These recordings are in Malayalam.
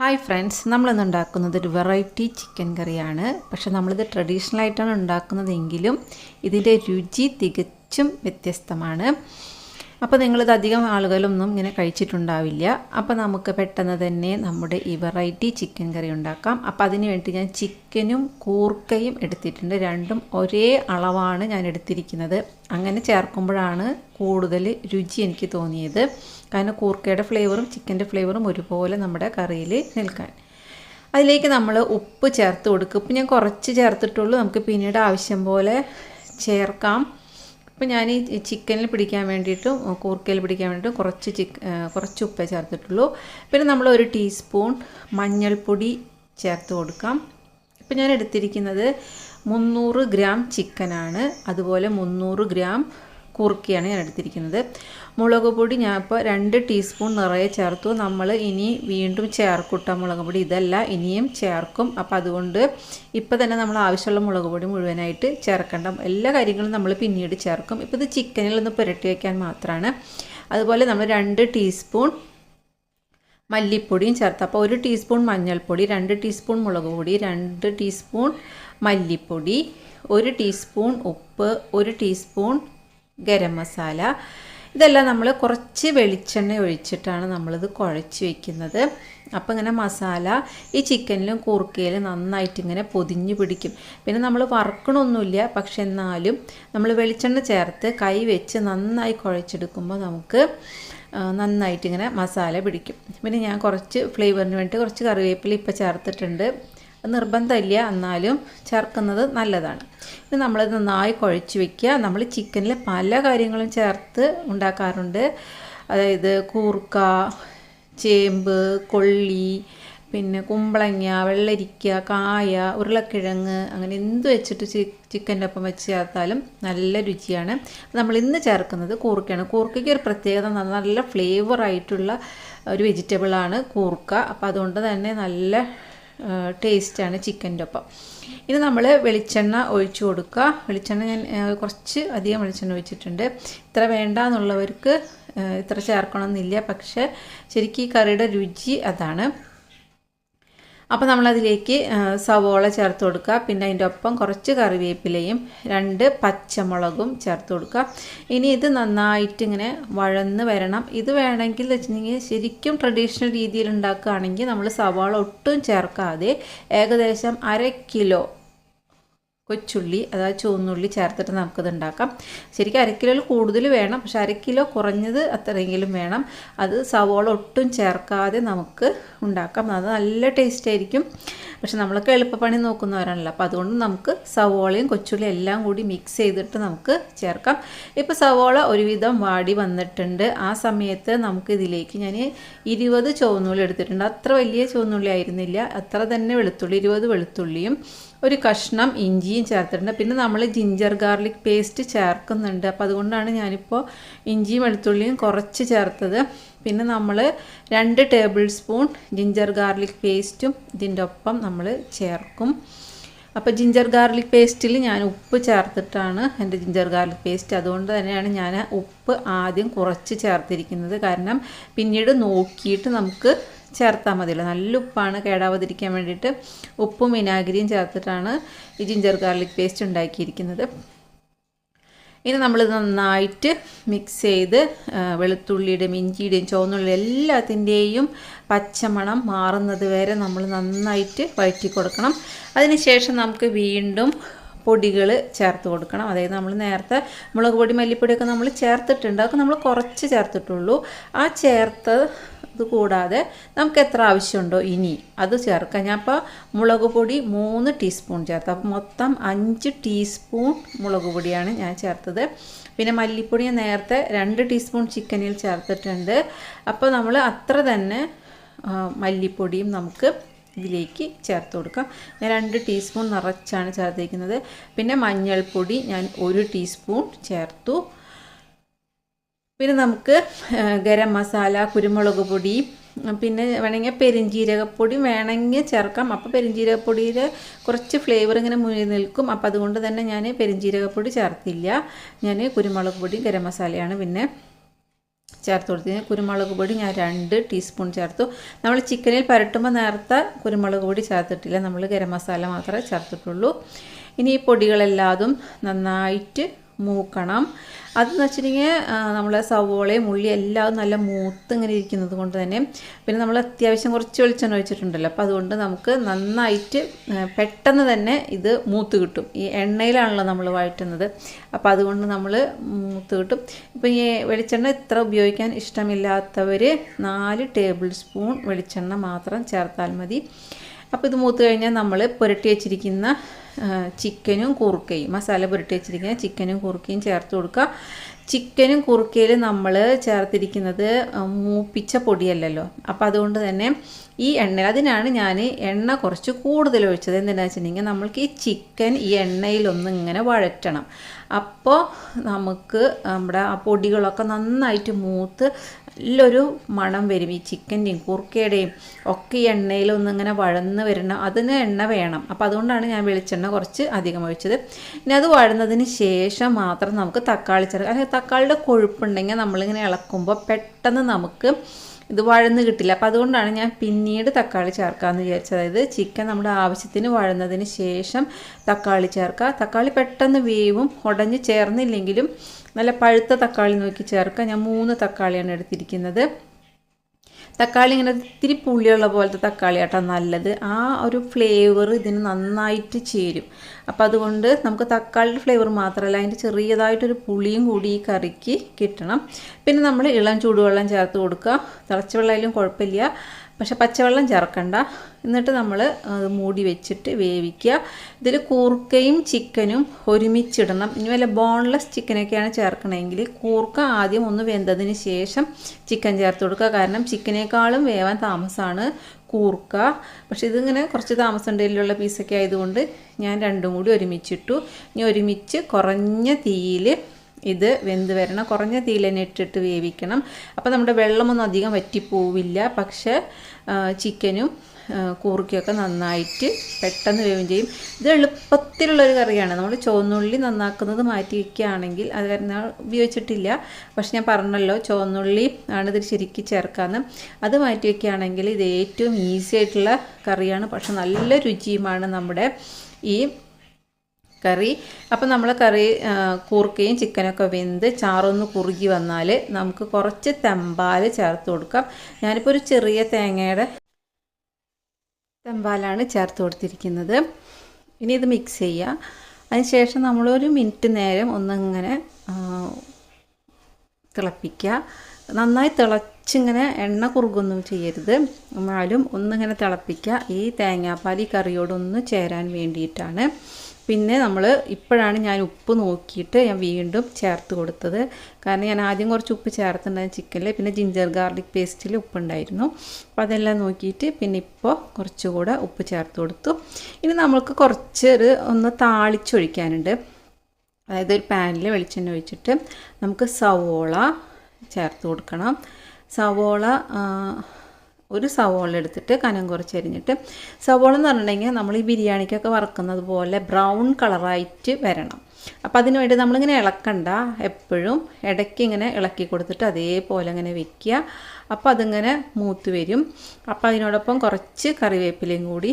ഹായ് ഫ്രണ്ട്സ് നമ്മളിന്ന് ഉണ്ടാക്കുന്നത് ഒരു വെറൈറ്റി ചിക്കൻ കറിയാണ്. പക്ഷേ നമ്മളിത് ട്രഡീഷണൽ ആയിട്ടാണ് ഉണ്ടാക്കുന്നതെങ്കിലും ഇതിന്റെ രുചി തികച്ചും വ്യത്യസ്തമാണ്. അപ്പോൾ നിങ്ങളിത് അധികം ആളുകളൊന്നും ഇങ്ങനെ കഴിച്ചിട്ടുണ്ടാവില്ല. അപ്പോൾ നമുക്ക് പെട്ടെന്ന് തന്നെ നമ്മുടെ ഈ വെറൈറ്റി ചിക്കൻ കറി ഉണ്ടാക്കാം. അപ്പോൾ അതിന് വേണ്ടി ഞാൻ ചിക്കനും കൂർക്കയും എടുത്തിട്ടുണ്ട്. രണ്ടും ഒരേ അളവാണ് ഞാൻ എടുത്തിരിക്കുന്നത്. അങ്ങനെ ചേർക്കുമ്പോഴാണ് കൂടുതൽ രുചി എനിക്ക് തോന്നിയത്. കാരണം കൂർക്കയുടെ ഫ്ലേവറും ചിക്കന്റെ ഫ്ലേവറും ഒരുപോലെ നമ്മുടെ കറിയിൽ നിൽക്കാൻ. അതിലേക്ക് നമ്മൾ ഉപ്പ് ചേർത്ത് കൊടുക്കും. ഉപ്പ് ഞാൻ കുറച്ച് ചേർത്തിട്ടുള്ളൂ. നമുക്ക് പിന്നീട് ആവശ്യം പോലെ ചേർക്കാം. ഇപ്പം ഞാൻ ഈ ചിക്കനിൽ പിടിക്കാൻ വേണ്ടിയിട്ടും കൂർക്കയിൽ പിടിക്കാൻ വേണ്ടിയിട്ടും കുറച്ച് ചിക്ക് കുറച്ച് ഉപ്പേ ചേർത്തിട്ടുള്ളൂ. പിന്നെ നമ്മൾ ഒരു ടീസ്പൂൺ മഞ്ഞൾപ്പൊടി ചേർത്ത് കൊടുക്കാം. ഇപ്പം ഞാൻ എടുത്തിരിക്കുന്നത് മുന്നൂറ് ഗ്രാം ചിക്കനാണ്. അതുപോലെ മുന്നൂറ് ഗ്രാം കുറുക്കിയാണ് ഞാൻ എടുത്തിരിക്കുന്നത്. മുളക് പൊടി ഞാൻ ഇപ്പോൾ രണ്ട് ടീസ്പൂൺ നിറയെ ചേർത്തു. നമ്മൾ ഇനി വീണ്ടും ചേർക്കൂട്ട മുളക് പൊടി. ഇതല്ല ഇനിയും ചേർക്കും. അപ്പോൾ അതുകൊണ്ട് ഇപ്പോൾ തന്നെ നമ്മൾ ആവശ്യമുള്ള മുളക് പൊടി മുഴുവനായിട്ട് ചേർക്കേണ്ട. എല്ലാ കാര്യങ്ങളും നമ്മൾ പിന്നീട് ചേർക്കും. ഇപ്പോൾ ഇത് ചിക്കനിൽ ഒന്ന് പുരട്ടി വയ്ക്കാൻ മാത്രമാണ് അതുപോലെ നമ്മൾ രണ്ട് ടീസ്പൂൺ മല്ലിപ്പൊടിയും ചേർത്ത്. അപ്പോൾ ഒരു ടീസ്പൂൺ മഞ്ഞൾപ്പൊടി രണ്ട് ടീസ്പൂൺ മുളക് പൊടി രണ്ട് ടീസ്പൂൺ മല്ലിപ്പൊടി ഒരു ടീസ്പൂൺ ഉപ്പ് ഒരു ടീസ്പൂൺ ഗരം മസാല. ഇതെല്ലാം നമ്മൾ കുറച്ച് വെളിച്ചെണ്ണ ഒഴിച്ചിട്ടാണ് നമ്മളിത് കുഴച്ച് വെക്കുന്നത്. അപ്പോൾ ഇങ്ങനെ മസാല ഈ ചിക്കനിലും കൂർക്കയിലും നന്നായിട്ട് ഇങ്ങനെ പൊതിഞ്ഞ് പിടിക്കും. പിന്നെ നമ്മൾ വറക്കണമൊന്നുമില്ല പക്ഷെ എന്നാലും നമ്മൾ വെളിച്ചെണ്ണ ചേർത്ത് കൈ വെച്ച് നന്നായി കുഴച്ചെടുക്കുമ്പോൾ നമുക്ക് നന്നായിട്ട് ഇങ്ങനെ മസാല പിടിക്കും. പിന്നെ ഞാൻ കുറച്ച് ഫ്ലേവറിന് വേണ്ടിയിട്ട് കുറച്ച് കറിവേപ്പില ഇപ്പോൾ ചേർത്തിട്ടുണ്ട്. നിർബന്ധമില്ല. എന്നാലും ചേർക്കുന്നത് നല്ലതാണ്. ഇത് നമ്മൾ നന്നായി കുഴച്ച് വെക്കുക. നമ്മൾ ചിക്കനിൽ പല കാര്യങ്ങളും ചേർത്ത് ഉണ്ടാക്കാറുണ്ട്. അതായത് കൂർക്ക ചേമ്പ് കൊള്ളി പിന്നെ കുമ്പളങ്ങ വെള്ളരിക്ക കായ ഉരുളക്കിഴങ്ങ് അങ്ങനെ എന്ത് വെച്ചിട്ട് ചിക്കന്റെ ഒപ്പം വെച്ച് ചേർത്താലും നല്ല രുചിയാണ്. നമ്മൾ ഇന്ന് ചേർക്കുന്നത് കൂർക്കയാണ്. കൂർക്കയ്ക്ക് ഒരു പ്രത്യേകത നല്ല ഫ്ലേവറായിട്ടുള്ള ഒരു വെജിറ്റബിളാണ് കൂർക്ക. അപ്പോൾ അതുകൊണ്ട് തന്നെ നല്ല ടേസ്റ്റാണ് ചിക്കന്റെ ഒപ്പം ഇനി നമ്മൾ വെളിച്ചെണ്ണ ഒഴിച്ചു കൊടുക്കുക. വെളിച്ചെണ്ണ ഞാൻ കുറച്ച് അധികം വെളിച്ചെണ്ണ ഒഴിച്ചിട്ടുണ്ട്. ഇത്ര വേണ്ട എന്നുള്ളവർക്ക് ഇത്ര ചേർക്കണമെന്നില്ല പക്ഷേ ശരിക്കും ഈ കറിയുടെ രുചി അതാണ്. അപ്പോൾ നമ്മളതിലേക്ക് സവോള ചേർത്ത് കൊടുക്കുക. പിന്നെ അതിന്റെ ഒപ്പം കുറച്ച് കറിവേപ്പിലയും രണ്ട് പച്ചമുളകും ചേർത്ത് കൊടുക്കുക. ഇനി ഇത് നന്നായിട്ട് ഇങ്ങനെ വഴന്ന് വരണം. ഇത് വേണമെങ്കിൽ വെച്ചിട്ടുണ്ടെങ്കിൽ ശരിക്കും ട്രഡീഷണൽ രീതിയിൽ ഉണ്ടാക്കുകയാണെങ്കിൽ നമ്മൾ സവാള ഒട്ടും ചേർക്കാതെ ഏകദേശം അര കിലോ കൊച്ചുള്ളി അതായത് ചുവന്നുള്ളി ചേർത്തിട്ട് നമുക്കിത് ഉണ്ടാക്കാം. ശരിക്കും അരക്കിലോയിൽ കിലോയിൽ കൂടുതൽ വേണം പക്ഷെ അരക്കിലോ കിലോ കുറഞ്ഞത് അത്രയെങ്കിലും വേണം. അത് സവോള ഒട്ടും ചേർക്കാതെ നമുക്ക് ഉണ്ടാക്കാം. അത് നല്ല ടേസ്റ്റ് ആയിരിക്കും. പക്ഷെ നമ്മളൊക്കെ എളുപ്പപ്പണി നോക്കുന്നവരാണല്ലോ. അപ്പോൾ അതുകൊണ്ട് നമുക്ക് സവോളയും കൊച്ചുള്ളിയും എല്ലാം കൂടി മിക്സ് ചെയ്തിട്ട് നമുക്ക് ചേർക്കാം. ഇപ്പോൾ സവോള ഒരുവിധം വാടി വന്നിട്ടുണ്ട്. ആ സമയത്ത് നമുക്ക് ഇതിലേക്ക് ഞാൻ ഇരുപത് ചുവന്നുള്ളി എടുത്തിട്ടുണ്ട്. അത്ര വലിയ ചുവന്നുള്ളി ആയിരുന്നില്ല. അത്ര തന്നെ വെളുത്തുള്ളി ഇരുപത് വെളുത്തുള്ളിയും ഒരു കഷ്ണം ഇഞ്ചിയും ചേർത്തിട്ടുണ്ട്. പിന്നെ നമ്മൾ ജിഞ്ചർ ഗാർലിക് പേസ്റ്റ് ചേർക്കുന്നുണ്ട്. അപ്പോൾ അതുകൊണ്ടാണ് ഞാനിപ്പോൾ ഇഞ്ചിയും വെളുത്തുള്ളിയും കുറച്ച് ചേർത്തത്. പിന്നെ നമ്മൾ രണ്ട് ടേബിൾ സ്പൂൺ ജിഞ്ചർ ഗാർലിക് പേസ്റ്റും ഇതിന്റെ ഒപ്പം നമ്മൾ ചേർക്കും. അപ്പോൾ ജിഞ്ചർ ഗാർലിക് പേസ്റ്റിൽ ഞാൻ ഉപ്പ് ചേർത്തിട്ടാണ് എന്റെ ജിഞ്ചർ ഗാർലിക് പേസ്റ്റ് അതുകൊണ്ട് തന്നെയാണ് ഞാൻ ഉപ്പ് ആദ്യം കുറച്ച് ചേർത്തിരിക്കുന്നത്. കാരണം പിന്നീട് നോക്കിയിട്ട് നമുക്ക് ചേർത്താൽ മതിയല്ലോ. നല്ല ഉപ്പാണ് കേടാവാതിരിക്കാൻ വേണ്ടിയിട്ട് ഉപ്പും വിനാഗിരിയും ചേർത്തിട്ടാണ് ഈ ജിഞ്ചർ ഗാർലിക് പേസ്റ്റ് ഉണ്ടാക്കിയിരിക്കുന്നത്. ഇനി നമ്മൾ നന്നായിട്ട് മിക്സ് ചെയ്ത് വെളുത്തുള്ളിയുടെയും ഇഞ്ചിയുടെയും ചുവന്നുള്ളി എല്ലാത്തിന്റെയും പച്ചമണം മാറുന്നത് വരെ നമ്മൾ നന്നായിട്ട് വഴറ്റി കൊടുക്കണം. അതിനുശേഷം നമുക്ക് വീണ്ടും പൊടികൾ ചേർത്ത് കൊടുക്കണം. അതായത് നമ്മൾ നേരത്തെ മുളക് പൊടി മല്ലിപ്പൊടിയൊക്കെ നമ്മൾ ചേർത്തിട്ടുണ്ട്. അതൊക്കെ നമ്മൾ കുറച്ച് ചേർത്തിട്ടുള്ളൂ. ആ ചേർത്ത് ഇത് കൂടാതെ നമുക്ക് എത്ര ആവശ്യമുണ്ടോ ഇനി അത് ചേർക്കാം. ഞാൻ ഇപ്പോൾ മുളക് പൊടി മൂന്ന് ടീസ്പൂൺ ചേർത്ത്. അപ്പോൾ മൊത്തം അഞ്ച് ടീസ്പൂൺ മുളക് പൊടിയാണ് ഞാൻ ചേർത്തത്. പിന്നെ മല്ലിപ്പൊടി നേരത്തെ രണ്ട് ടീസ്പൂൺ ചിക്കനിൽ ചേർത്തിട്ടുണ്ട്. അപ്പോൾ നമ്മൾ അത്ര തന്നെ മല്ലിപ്പൊടിയും നമുക്ക് ഇതിലേക്ക് ചേർത്ത് കൊടുക്കാം. ഞാൻ രണ്ട് ടീസ്പൂൺ നിറച്ചാണ് ചേർത്തിരിക്കുന്നത്. പിന്നെ മഞ്ഞൾപ്പൊടി ഞാൻ ഒരു ടീസ്പൂൺ ചേർത്തു. പിന്നെ നമുക്ക് ഗരം മസാല കുരുമുളക് പൊടി പിന്നെ വേണമെങ്കിൽ പെരിഞ്ജീരകപ്പൊടി വേണമെങ്കിൽ ചേർക്കാം. അപ്പോൾ പെരിഞ്ജീരകപ്പൊടിയിൽ കുറച്ച് ഫ്ലേവർ ഇങ്ങനെ മുന്നിൽ നിൽക്കും. അപ്പോൾ അതുകൊണ്ട് തന്നെ ഞാൻ പെരിഞ്ജീരകപ്പൊടി ചേർത്തില്ല. ഞാൻ കുരുമുളക് പൊടി ഗരം മസാലയാണ് പിന്നെ ചേർത്ത് കൊടുത്തതിന് കുരുമുളക് പൊടി ഞാൻ രണ്ട് ടീസ്പൂൺ ചേർത്തു. നമ്മൾ ചിക്കനിൽ പരട്ടുമ്പോൾ നേർത്ത കുരുമുളക് പൊടി ചേർത്തിട്ടില്ല. നമ്മൾ ഗരം മസാല മാത്രമേ ചേർത്തിട്ടുള്ളൂ. ഇനി ഈ പൊടികളെല്ലാതും നന്നായിട്ട് മൂക്കണം. അതെന്ന് വെച്ചിട്ടുണ്ടെങ്കിൽ നമ്മളെ സവോളയും ഉള്ളി എല്ലാം നല്ല മൂത്ത് ഇങ്ങനെ ഇരിക്കുന്നത് കൊണ്ട് തന്നെ പിന്നെ നമ്മൾ അത്യാവശ്യം കുറച്ച് വെളിച്ചെണ്ണ ഒഴിച്ചിട്ടുണ്ടല്ലോ. അപ്പോൾ അതുകൊണ്ട് നമുക്ക് നന്നായിട്ട് പെട്ടെന്ന് തന്നെ ഇത് മൂത്ത് കിട്ടും. ഈ എണ്ണയിലാണല്ലോ നമ്മൾ വഴറ്റുന്നത്. അപ്പോൾ അതുകൊണ്ട് നമ്മൾ മൂത്ത് കിട്ടും. ഇപ്പോൾ ഈ വെളിച്ചെണ്ണ ഇത്ര ഉപയോഗിക്കാൻ ഇഷ്ടമില്ലാത്തവർ നാല് ടേബിൾ സ്പൂൺ വെളിച്ചെണ്ണ മാത്രം ചേർത്താൽ മതി. അപ്പോൾ ഇത് മൂത്ത് കഴിഞ്ഞാൽ നമ്മൾ പുരട്ടി വെച്ചിരിക്കുന്ന ചിക്കനും കുറുക്കയും മസാല പുരട്ടി വെച്ചിരിക്കുന്ന ചിക്കനും കുറുക്കയും ചേർത്ത് കൊടുക്കുക. ചിക്കനും കുറുക്കയിൽ നമ്മൾ ചേർത്തിരിക്കുന്നത് മൂപ്പിച്ച പൊടിയല്ലല്ലോ. അപ്പോൾ അതുകൊണ്ട് തന്നെ ഈ എണ്ണ അതിനാണ് ഞാൻ എണ്ണ കുറച്ച് കൂടുതൽ ഒഴിച്ചത്. എന്തിനാണെന്ന് വെച്ചിട്ടുണ്ടെങ്കിൽ നമ്മൾക്ക് ഈ ചിക്കൻ ഈ എണ്ണയിലൊന്ന് ഇങ്ങനെ വഴറ്റണം. അപ്പോൾ നമുക്ക് നമ്മുടെ ആ പൊടികളൊക്കെ നന്നായിട്ട് മൂത്ത് നല്ലൊരു മണം വരും. ഈ ചിക്കന്റെയും കുറുക്കയുടെയും ഒക്കെ എണ്ണയിലൊന്നിങ്ങനെ വഴന്ന് വരണം അതിന് എണ്ണ വേണം. അപ്പോൾ അതുകൊണ്ടാണ് ഞാൻ വെളിച്ചെണ്ണ കുറച്ച് അധികം ഒഴിച്ചത്. ഇനി അത് വഴന്നതിന് ശേഷം മാത്രം നമുക്ക് തക്കാളി ചേർക്കാം അല്ലെങ്കിൽ തക്കാളിയുടെ കൊഴുപ്പുണ്ടെങ്കിൽ നമ്മളിങ്ങനെ ഇളക്കുമ്പോൾ പെട്ടെന്ന് നമുക്ക് ഇത് വഴന്ന് കിട്ടില്ല. അപ്പോൾ അതുകൊണ്ടാണ് ഞാൻ പിന്നീട് തക്കാളി ചേർക്കാമെന്ന് വിചാരിച്ചത്. അതായത് ചിക്കൻ നമ്മുടെ ആവശ്യത്തിന് വഴന്നതിന് ശേഷം തക്കാളി ചേർക്കുക തക്കാളി പെട്ടെന്ന് വേവും ഉടഞ്ഞ് ചേർന്നില്ലെങ്കിലും നല്ല പഴുത്ത തക്കാളി നോക്കി ചേർക്കുക ഞാൻ മൂന്ന് തക്കാളിയാണ് എടുത്തിരിക്കുന്നത്. തക്കാളി ഇങ്ങനെ ഇത്തിരി പുളിയുള്ള പോലത്തെ തക്കാളി ആട്ടോ നല്ലത്. ആ ഒരു ഫ്ലേവർ ഇതിന് നന്നായിട്ട് ചേരും. അപ്പം അതുകൊണ്ട് നമുക്ക് തക്കാളിയുടെ ഫ്ലേവർ മാത്രമല്ല അതിന്റെ ചെറിയതായിട്ടൊരു പുളിയും കൂടി ഈ കറിക്ക് കിട്ടണം. പിന്നെ നമ്മൾ ഇളം ചൂടുവെള്ളം ചേർത്ത് കൊടുക്കുക. തിളച്ച വെള്ളമായാലും കുഴപ്പമില്ല. പക്ഷെ പച്ചവെള്ളം ചേർക്കണ്ട. എന്നിട്ട് നമ്മൾ മൂടി വെച്ചിട്ട് വേവിക്കുക. ഇതിൽ കൂർക്കയും ചിക്കനും ഒരുമിച്ചിടണം. ഇനി വല്ല ബോൺലെസ് ചിക്കനൊക്കെയാണ് ചേർക്കണമെങ്കിൽ കൂർക്ക ആദ്യം ഒന്ന് വെന്തതിന് ശേഷം ചിക്കൻ ചേർത്ത് കൊടുക്കുക. കാരണം ചിക്കനേക്കാളും വേവാൻ താമസമാണ് കൂർക്ക. പക്ഷെ ഇതിങ്ങനെ കുറച്ച് താമസം ഉണ്ടതിലുള്ള പീസൊക്കെ ആയതുകൊണ്ട് ഞാൻ രണ്ടും കൂടി ഒരുമിച്ചിട്ടു. ഇനി ഒരുമിച്ച് കുറഞ്ഞ തീയിൽ ഇത് വെന്ത് വരണം. കുറഞ്ഞ തീയിൽ തന്നെ ഇട്ടിട്ട് വേവിക്കണം. അപ്പോൾ നമ്മുടെ വെള്ളമൊന്നും അധികം വറ്റിപ്പോവില്ല. പക്ഷേ ചിക്കനും കൂർക്കയൊക്കെ നന്നായിട്ട് പെട്ടെന്ന് വേവും ചെയ്യും. ഇത് എളുപ്പത്തിലുള്ളൊരു കറിയാണ്. നമ്മൾ ചുവന്നുള്ളി നന്നാക്കുന്നത് മാറ്റി വയ്ക്കുകയാണെങ്കിൽ അത് കാരണം ഉപയോഗിച്ചിട്ടില്ല. പക്ഷെ ഞാൻ പറഞ്ഞല്ലോ ചുവന്നുള്ളി ആണ് ഇതിൽ ശരിക്കും ചേർക്കാമെന്ന് അത് മാറ്റി വയ്ക്കുകയാണെങ്കിൽ ഇത് ഏറ്റവും ഈസി ആയിട്ടുള്ള കറിയാണ്. പക്ഷെ നല്ല രുചിയുമാണ് നമ്മുടെ ഈ കറി. അപ്പം നമ്മൾ കറി കൂർക്കയും ചിക്കനൊക്കെ വെന്ത് ചാറൊന്ന് കുറുകി വന്നാൽ നമുക്ക് കുറച്ച് തെമ്പാൽ ചേർത്ത് കൊടുക്കാം. ഞാനിപ്പോൾ ഒരു ചെറിയ തേങ്ങയുടെ തെമ്പാലാണ് ചേർത്ത് കൊടുത്തിരിക്കുന്നത്. ഇനി ഇത് മിക്സ് ചെയ്യുക അതിനുശേഷം നമ്മളൊരു മിനിറ്റ് നേരം ഒന്നിങ്ങനെ തിളപ്പിക്കുക. നന്നായി തിളച്ചിങ്ങനെ എണ്ണ കുറുകൊന്നും ചെയ്യരുത്. എന്നാലും ഒന്നിങ്ങനെ തിളപ്പിക്കുക. ഈ തേങ്ങാപ്പാൽ ഈ കറിയോടൊന്ന് ചേരാൻ വേണ്ടിയിട്ടാണ്. പിന്നെ നമ്മൾ ഇപ്പോഴാണ് ഞാൻ ഉപ്പ് നോക്കിയിട്ട് ഞാൻ വീണ്ടും ചേർത്ത് കൊടുത്തത്. കാരണം ഞാൻ ആദ്യം കുറച്ച് ഉപ്പ് ചേർത്തിട്ടുണ്ടായിരുന്നു ചിക്കനിൽ പിന്നെ ജിഞ്ചർ ഗാർലിക് പേസ്റ്റിൽ ഉപ്പുണ്ടായിരുന്നു. അപ്പോൾ അതെല്ലാം നോക്കിയിട്ട് പിന്നെ ഇപ്പോൾ കുറച്ചുകൂടെ ഉപ്പ് ചേർത്ത് കൊടുത്തു. ഇനി നമ്മൾക്ക് കുറച്ചൊരു ഒന്ന് താളിച്ചൊഴിക്കാനുണ്ട്. അതായത് ഒരു പാനിൽ വെളിച്ചെണ്ണ ഒഴിച്ചിട്ട് നമുക്ക് സവോള ചേർത്ത് കൊടുക്കണം. സവോള ഒരു സവോള എടുത്തിട്ട് കനം കുറച്ച് അരിഞ്ഞിട്ട് സവോള എന്ന് പറഞ്ഞിട്ടുണ്ടെങ്കിൽ നമ്മൾ ഈ ബിരിയാണിക്കൊക്കെ വറക്കുന്നത് പോലെ ബ്രൗൺ കളറായിട്ട് വരണം. അപ്പോൾ അതിന് വേണ്ടി നമ്മളിങ്ങനെ ഇളക്കണ്ട. എപ്പോഴും ഇടയ്ക്ക് ഇങ്ങനെ ഇളക്കി കൊടുത്തിട്ട് അതേപോലെ ഇങ്ങനെ വെക്കുക. അപ്പോൾ അതിങ്ങനെ മൂത്ത് വരും. അപ്പോൾ അതിനോടൊപ്പം കുറച്ച് കറിവേപ്പിലയും കൂടി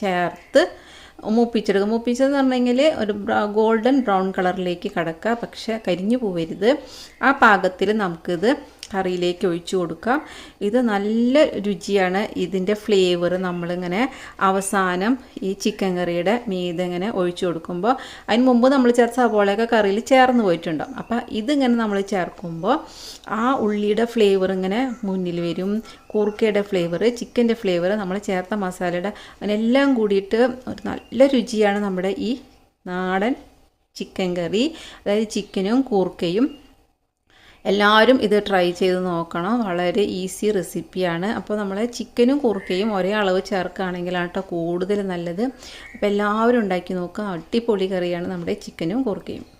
ചേർത്ത് മൂപ്പിച്ചെടുക്കുക മൂപ്പിച്ചതെന്ന് പറഞ്ഞെങ്കിൽ ഒരു ഗോൾഡൻ ബ്രൗൺ കളറിലേക്ക് കടക്കുക. പക്ഷേ കരിഞ്ഞു പോവരുത്. ആ പാകത്തിൽ നമുക്കിത് കറിയിലേക്ക് ഒഴിച്ചു കൊടുക്കാം ഇത് നല്ല രുചിയാണ്. ഇതിന്റെ ഫ്ലേവർ നമ്മളിങ്ങനെ അവസാനം ഈ ചിക്കൻ കറിയുടെ മീത് ഇങ്ങനെ ഒഴിച്ചു കൊടുക്കുമ്പോൾ അതിന് മുമ്പ് നമ്മൾ ചേർത്ത സവോളയൊക്കെ കറിയിൽ ചേർന്ന് പോയിട്ടുണ്ടാവും. അപ്പോൾ ഇതിങ്ങനെ നമ്മൾ ചേർക്കുമ്പോൾ ആ ഉള്ളിയുടെ ഫ്ലേവർ ഇങ്ങനെ മുന്നിൽ വരും. കൂർക്കയുടെ ഫ്ലേവർ ചിക്കന്റെ ഫ്ലേവർ നമ്മൾ ചേർത്ത മസാലയുടെ അതിനെല്ലാം കൂടിയിട്ട് ഒരു നല്ല രുചിയാണ് നമ്മുടെ ഈ നാടൻ ചിക്കൻ കറി. അതായത് ചിക്കനും കൂർക്കയും എല്ലാവരും ഇത് ട്രൈ ചെയ്ത് നോക്കണം. വളരെ ഈസി റെസിപ്പിയാണ് അപ്പോൾ നമ്മൾ ചിക്കനും കുറുക്കയും ഒരേ അളവ് ചേർക്കുകയാണെങ്കിലാണ് കേട്ടോ കൂടുതൽ നല്ലത്. അപ്പോൾ എല്ലാവരും ഉണ്ടാക്കി നോക്കുക. അടിപൊളി കറിയാണ് നമ്മുടെ ചിക്കനും കുറുക്കയും.